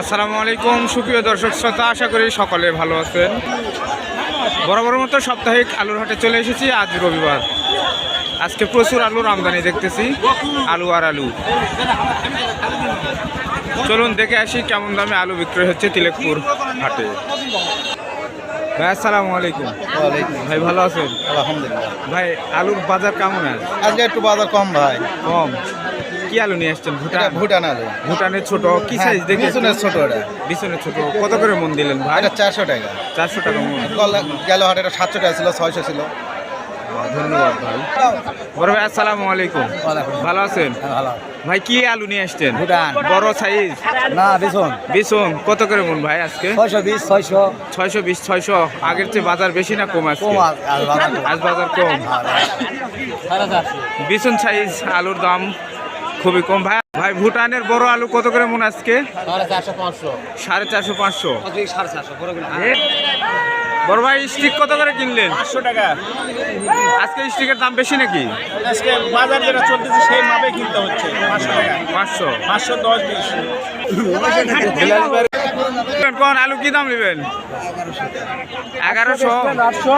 আসসালামু আলাইকুম সুপ্রিয় দর্শক শ্রোতা আশা করি সকলে ভালো আছেন। বরাবর মতো সাপ্তাহিক আলুর হাটে চলে এসেছি আজ রবিবার। আজকে প্রচুর আলুর আমদানি দেখতেছি আলু আর আলু। চলুন দেখে আসি কেমন দামে আলু বিক্রয় হচ্ছে তিলেকপুর হাটে। ভাই আসসালামু আলাইকুম। ওয়ালাইকুম ভাই ভালো আছেন? আলহামদুলিল্লাহ। ভাই আলুর বাজার কেমন আছে? আজকে একটু বাজার কম ভাই। কম? কি আলু নিয়ে আসছেন? ভুটান? ভুটান আলু। ভুটানের ছোট? কি সাইজ দেখে বিছুনের ছোট এটা। বিছনের ছোট। কত করে মন দিলেন ভাই? এটা চারশো টাকা। চারশো টাকা মন। গল- হাটে এটা সাতশো টাকা ছিল ছয়শো ছিল। ধন্যবাদ ভাই। বড় ভাই আসসালামু আলাইকুম। ভালো আছেন? ভাই কি আলু নিয়ে আসছেন। বড় সাইজ না বিছন কত করে মন ভাই আজকে? ছয়শো বিশ ছয়শো। ছয়শো বিশ ছয়শো। আগের চেয়ে বাজার বেশি না কম আর বাজার কম। আজ বাজার কম। বিছন সাইজ আলুর দাম। খুবই কম। ভাই ভাই ভুটানের বড় আলু কত করে মন আজকে? সাড়ে চারশো পাঁচশো। বড় ভাই স্টিক কত করে কিনলেন? পাঁচশো টাকা। আজকে স্টিকের দাম বেশি নাকি? আজকে বাজার যেটা চলতেছে সেই মাপে কিনতে হচ্ছে। পাঁচশো টাকা। পাঁচশো? পাঁচশো দশ বিশ। কোন আলু কি দাম নেবেন? এগারোশো। আটশো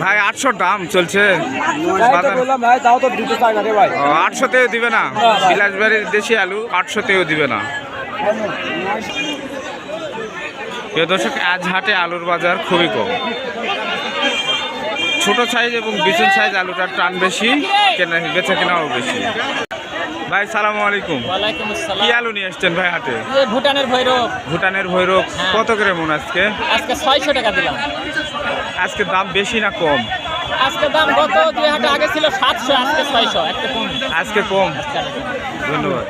ভাই আটশো দাম চলছে। বাজার- তাও আটশোতেও দিবে না। বিলাসবাড়ির দেশি আলু আটশোতেও দিবে না। প্রিয় দর্শক আজ হাটে আলুর বাজার খুবই কম। ছোট সাইজ এবং বিচুন সাইজ আলুটার টান বেশি কেনা বেচা কেনাও বেশি। ভাই সালামু আলাইকুম। কি আলু নিয়ে আসছেন ভাই হাটে? ভুটানের ভৈরব। ভুটানের ভৈরব। কত করে মন আজকে? আজকে ছয়শো টাকা দিলাম। আজকে দাম বেশি না কম? আজকে দাম গত দুই হাটে আগে ছিল সাতশো আজকে ছয়শো। আজকে কম। ধন্যবাদ।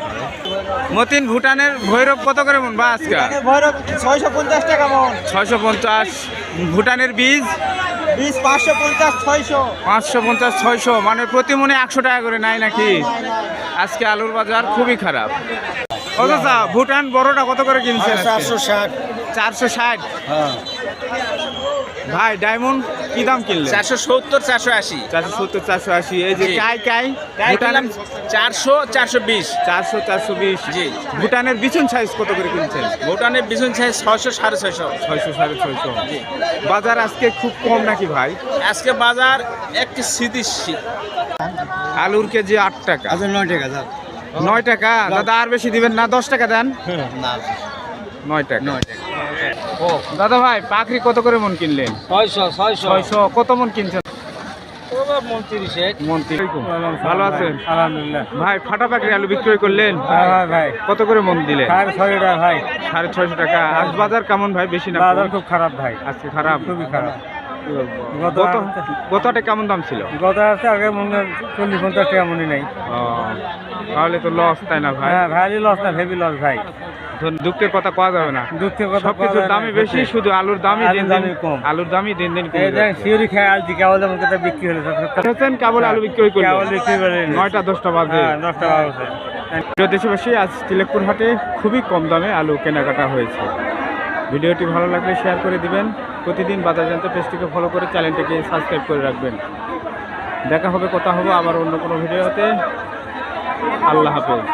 মতিন ভুটানের ভৈরব কত করে মন বা আজকে? ভৈরব ছয়শো পঞ্চাশ টাকা মন। ছয়শো পঞ্চাশ। ভুটানের বীজ? বিশ পাঁচশো পঞ্চাশ ছয়শো। পাঁচশো পঞ্চাশ ছয়শো। মানে প্রতি মনে একশো টাকা করে নাই নাকি আজকে আলুর বাজার খুবই খারাপ। কত ভুটান বড়টা কত করে কিনছেন আজকে? চারশো ষাট। চারশো ষাট। হ্যাঁ। ভাই ডায়মন্ড কি দাম কিনলেন? চারশো সত্তর চারশো আশি। চারশো সত্তর চারশো আশি। এই যে জি। কাই কাই? ভুটানের চারশো চারশো বিশ। চারশো চারশো বিশ। জি। ভুটানের বিছুন সাইজ কত করে কিনছেন? ভুটানের বিছুন সাইজ ছয়শো সাড়ে ছয়শো। ছয়শো সাড়ে ছয়শো। বাজার আজকে খুব কম নাকি ভাই? আজকে বাজার একটি স্থিতিশীল। আলুর কেজি আট টাকা। আচ্ছা নয় টাকা স্যার নয় টাকা? দাদা আর বেশি দিবেন না? দশ টাকা দেন। না। নয় টাকা। নয় টাকা। ও দাদা ভাই পাখরি কত করে মন কিনলেন? ছয়শো ছয়শো। ছয়শো কত মন কিনছেন? ভালো আছেন? আলহামদুলিল্লাহ। ভাই ফাটা পাখরি আলু বিক্রয় করলেন? হ্যাঁ ভাই। কত করে মন সাড়ে টাকা ভাই। সাড়ে ছয়শো টাকা। আজ বাজার কেমন ভাই? বেশি না বাজার খুব খারাপ ভাই। আজকে খারাপ? খুবই খারাপ। গত গত গতটা কেমন দাম ছিল? গত আছে আগে মনে হয় চল্লিশ পঞ্চাশ টাকা মনে নেই। তাহলে তো লস তাই না ভাই? হ্যাঁ ভারী লস না হেভি লস ভাই। দুঃখের কথা পাওয়া যাবে না। দুঃখের কথা সব কিছুর দামই বেশি শুধু আলুর দামই দিন দিন কম। আলুর দামই দিন দিন কমে। শিউরি খেয়ে কেবল যেমন কথা বিক্রি হলো হচ্ছেন কেবল আলু বিক্রয় করলেন কেবল বিক্রি করে। নয়টা দশটা বাজে। হ্যাঁ দশটা বাজে। প্রিয় দেশবাসী আজ তিলেকপুর হাটে খুবই কম দামে আলু কেনাকাটা হয়েছে। ভিডিওটি ভালো লাগলে শেয়ার করে দিবেন। প্রতিদিন বাজার জানতে পেজটিকে ফলো করে চ্যানেলটিকে সাবস্ক্রাইব করে রাখবেন। দেখা হবে কথা হবে আবার অন্য কোনো ভিডিওতে। আল্লাহ হাফেজ।